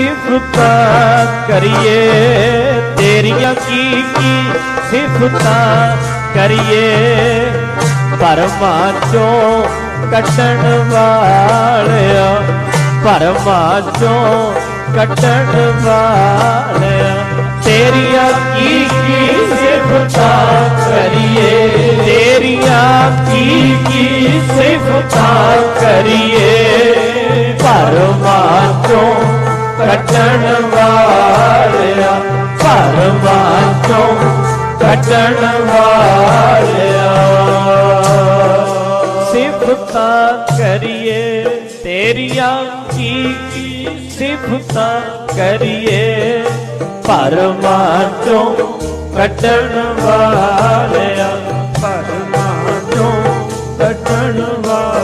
ਸਿਫਤਾਂ ਕਰੀਏ, ਤੇਰੀਆਂ ਕੀ ਕੀ ਸਿਫਤਾਂ ਕਰੀਏ। ਪਰਮਾਂ ਚੋਂ ਕੱਟਣ ਵਾਲਿਆ ਪਰਮਾਂ ਚੋਂ ਕੱਟਣ ਵਾਲਿਆ। ਤੇਰੀਆਂ ਕੀ ਕੀ ਸਿਫਤਾਂ ਕਰੀਏ, ਤੇਰੀਆਂ ਕੀ ਕੀ ਸਿਫਤਾਂ ਕਰੀਏ। ਵਾਲਿਆ ਪਰਮਾਂ ਤੋਂ ਕੱਟਣ ਵਾਲਿਆ। ਸਿਫਤਾਂ ਕਰੀਏ, ਤੇਰੀਆਂ ਕੀ ਸਿਫਤਾਂ ਕਰੀਏ ਪਰਮਾਂ ਕੱਟਣ ਵਾਲਿਆ ਪਰਮਾਂ ਕੱਟਣ ਵਾਲਿਆ।